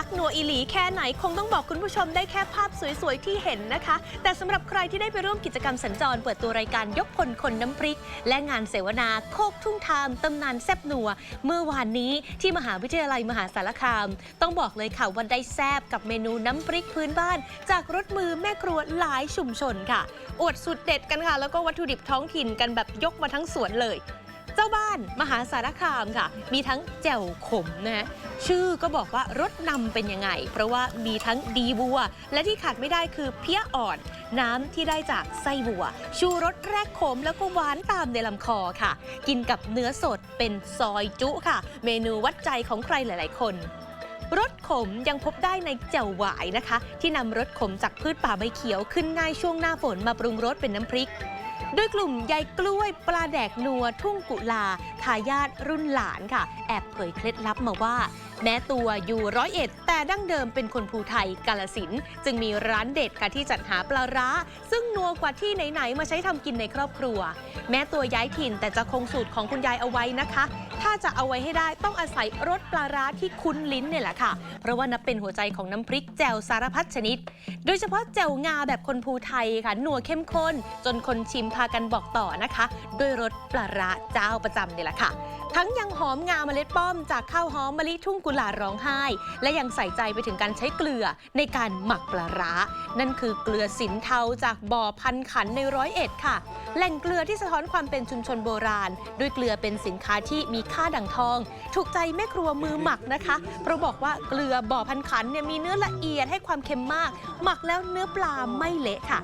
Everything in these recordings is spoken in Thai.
คักนัวอีหลีแค่ไหนคงต้องบอกคุณผู้ชมได้แค่ภาพสวยๆ ที่เห็นนะคะ แต่สำหรับใครที่ได้ไปร่วมกิจกรรมสัญจร เปิดตัวรายการยกพลคนน้ำพริก และงานเสวนาโคกทุ่งทามตำนานแซบนัว เมื่อวานนี้ที่มหาวิทยาลัยมหาสารคาม ต้องบอกเลยค่ะว่าได้แซบกับเมนูน้ำพริกพื้นบ้าน จากรถมือแม่ครัวหลายชุมชนค่ะ อวดสุดเด็ดกันค่ะ แล้วก็วัตถุดิบท้องถิ่นกันแบบยกมาทั้งสวนเลย เจ้าบ้านมหาสารคามค่ะ มีทั้งแจ่วขมนะชื่อก็บอกว่ารสนำเป็นยังไง เพราะว่ามีทั้งดีบัว และที่ขาดไม่ได้คือเพี้ยอ่อน น้ำที่ได้จากไส้บัว ชูรสแรกขมแล้วก็หวานตามในลำคอค่ะ กินกับเนื้อสดเป็นซอยจุค่ะ เมนูวัดใจของใครหลาย ๆ คนรสขมยังพบได้ในแจ่วหวายนะคะ ที่นำรสขมจากพืชป่าใบเขียวขึ้นง่ายช่วงหน้าฝนมาปรุงรสเป็นน้ำพริก ด้วยกลุ่มยายกล้วยปลาแดกนัวทุ่งกุลาทายาทรุ่นหลานค่ะ แอบเผยเคล็ดลับมาว่า แม้ตัวอยู่ร้อยเอ็ด แต่ดั้งเดิมเป็นคนภูไทยกาลสิน จึงมีร้านเด็ดค่ะที่จัดหาปลาร้า ซึ่งนัวกว่าที่ไหน ๆ มาใช้ทำกินในครอบครัว แม้ตัวย้ายถิ่นแต่จะคงสูตรของคุณยายเอาไว้นะคะ ถ้าจะเอาไว้ให้ได้ต้องอาศัยรสปลาร้าที่คุ้นลิ้นเนี่ยแหละค่ะ เพราะว่านับเป็นหัวใจของน้ำพริกแจ่วสารพัดชนิด โดยเฉพาะแจ่วงาแบบคนภูไทยค่ะนัวเข้มข้น จนคนชิมพากันบอกต่อนะคะ ด้วยรสปลาร้าเจ้าประจำเนี่ยแหละค่ะ ทั้งยังหอมงาเมล็ดป้อมจากข้าวหอมมะลิทุ่งกุหลาร้องไห้ และยังใส่ใจไปถึงการใช้เกลือในการหมักปลาร้า นั่นคือเกลือสินเทาจากบ่อพันขันในร้อยเอ็ดค่ะ แหล่งเกลือที่สะท้อนความเป็นชุมชนโบราณ ด้วยเกลือเป็นสินค้าที่มีค่าดังทอง ถูกใจแม่ครัวมือหมักนะคะ เพราะบอกว่าเกลือบ่อพันขันเนี่ยมีเนื้อละเอียดให้ความเค็มมาก หมักแล้วเนื้อปลาไม่เละค่ะ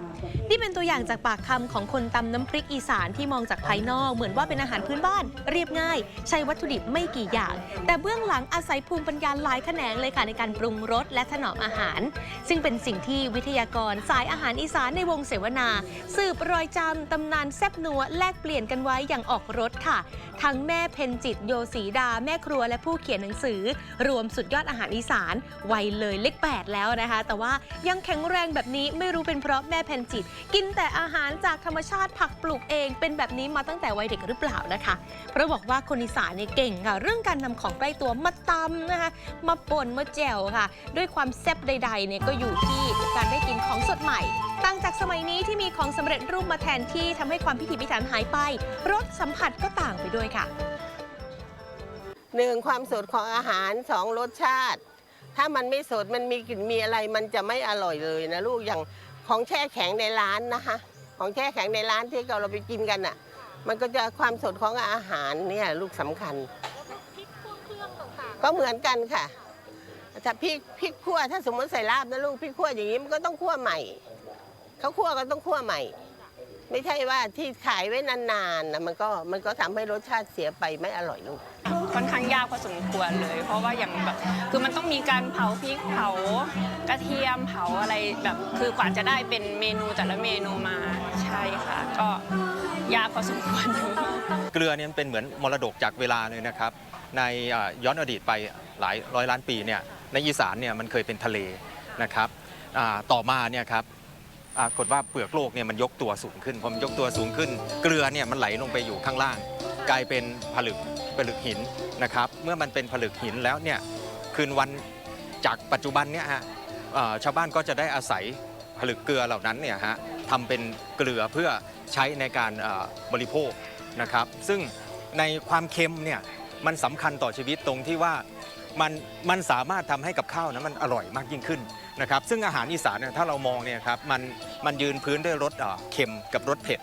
นี่เป็นตัวอย่างจากปากคำของคนตำน้ำพริกอีสานที่มองจากภายนอก เหมือนว่าเป็นอาหารพื้นบ้านเรียบง่ายใช้วัตถุดิบไม่กี่อย่าง แต่เบื้องหลังอาศัยภูมิปัญญาหลายแขนงเลยค่ะในการปรุงรสและถนอมอาหาร ซึ่งเป็นสิ่งที่วิทยากรสายอาหารอีสานในวงเสวนา สืบรอยจำตำนานแซบนัวแลกเปลี่ยนกันไว้อย่างออกรสค่ะ ทั้งแม่เพนจิตโยศีดา แม่ครัวและผู้เขียนหนังสือ รวมสุดยอดอาหารอีสานวัยเลยเลขแปดแล้วนะคะ แต่ว่ายังแข็งแรงแบบนี้ไม่รู้เป็นเพราะแม่เพนจิต กินแต่อาหารจากธรรมชาติผักปลูกเอง เป็นแบบนี้มาตั้งแต่วัยเด็กหรือเปล่านะคะ เพราะบอกว่าคนอีสานเนี่ยเก่งค่ะ เรื่องการนำของใกล้ตัวมาตำนะคะ มาป่นมาแจ่วค่ะ ด้วยความแซ่บใดๆเนี่ยก็อยู่ที่การได้กินของสดใหม่ ต่างจากสมัยนี้ที่มีของสำเร็จรูปมาแทนที่ทำให้ความพิถีพิถันหายไป รสสัมผัสก็ต่างไปด้วยค่ะ หนึ่งความสดของอาหารสองรสชาติ ถ้ามันไม่สดมันมีกลิ่นมีอะไรมันจะไม่อร่อยเลยนะลูกอย่างของแช่แข็งในร้านนะคะ ของแช่แข็งในร้านที่เราไปกินกันอะ มันก็จะความสดของอาหารเนี่ยลูกสำคัญก็เหมือนกันค่ะ ถ้าพริกพริกขั่วถ้าสมมติใส่ลาบนะลูกพริกขั่วอย่างนี้มันก็ต้องขั่วใหม่เขาขั่วก็ต้องขั่วใหม่ ไม่ใช่ว่าที่ขายไว้นานๆนะมันก็มันก็ทำให้รสชาติเสียไปไม่อร่อยลูกค่อนข้างยากพอสมควรเลย เพราะว่าอย่างแบบคือมันต้องมีการเผาพริกเผากระเทียมเผาอะไรแบบคือกว่าจะได้เป็นเมนูแต่ละเมนูมาใช่ค่ะ ก็ ยากพอสมควรอยู่เกลือเนี่ยมันเป็นเหมือนมรดกจากเวลาเลยนะครับ ในย้อนอดีตไปหลายร้อยล้านปีเนี่ยในอีสานเนี่ยมันเคยเป็นทะเลนะครับต่อมาเนี่ยครับปรากฏว่าเปลือกโลกเนี่ยมันยกตัวสูงขึ้นพอมันยกตัวสูงขึ้น เกลือเนี่ยมันไหลลงไปอยู่ข้างล่าง กลายเป็นผลึกผลึกหินนะครับเมื่อมันเป็นผลึกหินแล้วเนี่ยคืนวันจากปัจจุบันเนี่ยฮะชาวบ้านก็จะได้อาศัย ผลึกเกลือเหล่านั้นเนี่ยฮะทำเป็นเกลือเพื่อใช้ในการบริโภคนะครับซึ่งในความเค็มเนี่ยมันสำคัญต่อชีวิตตรงที่ว่ามันมันสามารถทำให้กับข้าวนั้นมันอร่อยมากยิ่งขึ้นนะครับซึ่งอาหารอีสานเนี่ยถ้าเรามองเนี่ยครับมันมันยืนพื้นด้วยรสเค็มกับรสเผ็ด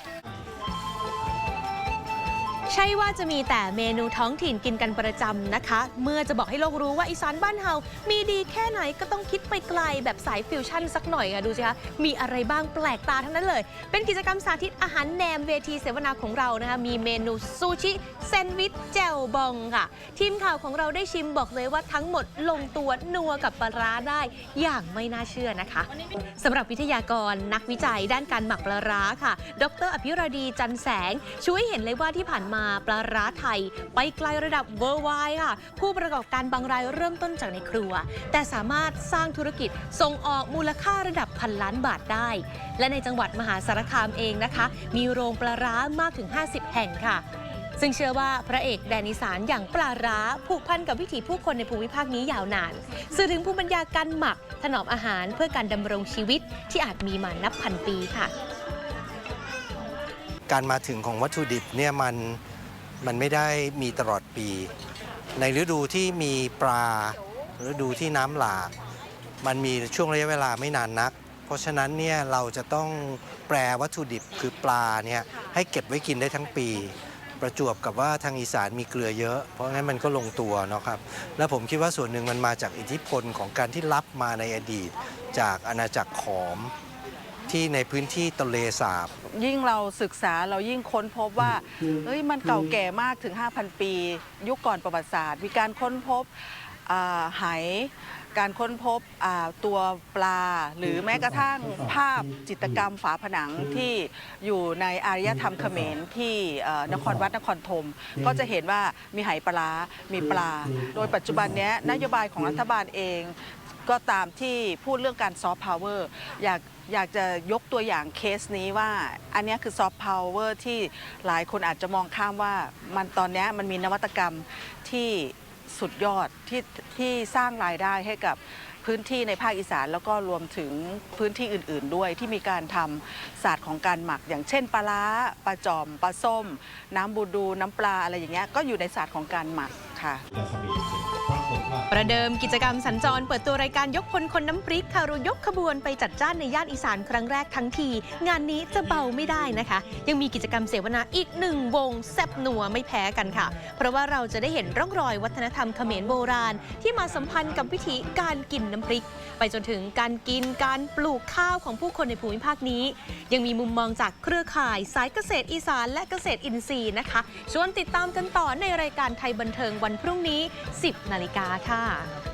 ใช่ว่าจะมีแต่เมนูท้องถิ่นกินกันประจำนะคะ เมื่อจะบอกให้โลกรู้ว่าอีสานบ้านเฮา มีดีแค่ไหนก็ต้องคิดไปไกลแบบสายฟิวชั่นสักหน่อยค่ะดูสิคะ มีอะไรบ้างแปลกตาทั้งนั้นเลย เป็นกิจกรรมสาธิตอาหารแนมเวทีเสวนาของเรานะคะ มีเมนูซูชิแซนด์วิชแจ่วบองค่ะ ทีมข่าวของเราได้ชิมบอกเลยว่าทั้งหมดลงตัวนัวกับปลาร้าได้อย่างไม่น่าเชื่อนะคะสำหรับวิทยากรนักวิจัยด้านการหมักปลาร้าค่ะ ดร อภิรดีจันแสงช่วยเห็นเลยว่าที่ผ่านมาปลาร้าไทย ไปไกลระดับ worldwide ค่ะ ผู้ประกอบการบางรายเริ่มต้นจากในครัว แต่สามารถสร้างธุรกิจส่งออกมูลค่าระดับพันล้านบาทได้ และในจังหวัดมหาสารคามเองนะคะ มีโรงปลาร้ามากถึง 50 แห่งค่ะซึ่งเชื่อว่าพระเอกแดนอีสานอย่างปลาร้า ผูกพันกับวิถีผู้คนในภูมิภาคนี้ยาวนาน สื่อถึงภูมิปัญญาการหมัก ถนอมอาหารเพื่อการดำรงชีวิตที่อาจมีมานับพันปีค่ะ การมาถึงของวัตถุดิบเนี่ยมัน มันไม่ได้มีตลอดปี ในฤดูที่มีปลาฤดูที่น้ำหลากมันมีช่วงระยะเวลาไม่นานนัก เพราะฉะนั้นเนี่ยเราจะต้องแปรวัตถุดิบคือปลาเนี่ยให้เก็บไว้กินได้ทั้งปี ประจวบกับว่าทางอีสานมีเกลือเยอะ เพราะงั้นมันก็ลงตัวเนาะครับ และผมคิดว่าส่วนหนึ่งมันมาจากอิทธิพลของการที่รับมาในอดีต จากอาณาจักรขอม ที่ในพื้นที่ตะเลสาบ ยิ่งเราศึกษาเรายิ่งค้นพบว่าเอ้ยมันเก่าแก่มากถึง 5,000 ปี ยุคก่อนประวัติศาสตร์ มีการค้นพบอ่าไหการค้นพบอ่าตัวปลา หรือแม้กระทั่งภาพจิตรกรรมฝาผนังที่อยู่ในอารยธรรมเขมรที่เอ่อนครวัดนครธมก็จะเห็นว่ามีไหปลาร้ามีปลา โดยปัจจุบันเนี้ยนโยบายของรัฐบาลเอง ก็ตามที่พูดเรื่องการซอฟต์พาวเวอร์อยากอยากจะยกตัวอย่างเคสนี้ว่า อันนี้คือซอฟต์พาวเวอร์ที่หลายคนอาจจะมองข้ามว่ามันตอนนี้มันมีนวัตกรรมที่สุดยอดที่ที่สร้างรายได้ให้กับพื้นที่ในภาคอีสานแล้วก็รวมถึงพื้นที่อื่น ๆ ด้วยที่มีการทำศาสตร์ของการหมัก อย่างเช่นปลาร้าปลาจอมปลาส้ม น้ำบูดูน้ำปลาอะไรอย่างเงี้ยก็อยู่ในศาสตร์ของการหมักค่ะ ประเดิมกิจกรรมสัญจรเปิดตัวรายการยกพลคนน้ำพริกคารุยกขบวนไปจัดจ้านในย่านอีสานครั้งแรกทั้งที งานนี้จะเบาไม่ได้นะคะ ยังมีกิจกรรมเสวนาอีกหนึ่งวงแซบหนัวไม่แพ้กันค่ะ เพราะว่าเราจะได้เห็นร่องรอยวัฒนธรรมเขมรโบราณ ที่มาสัมพันธ์กับวิธีการกินน้ำพริก ไปจนถึงการกินการปลูกข้าวของผู้คนในภูมิภาคนี้ ยังมีมุมมองจากเครือข่าย สายเกษตรอีสานและเกษตรอินทรีย์นะคะชวนติดตามกันต่อในรายการไทยบันเทิงวันพรุ่งนี้ 10นาฬิกาค่ะ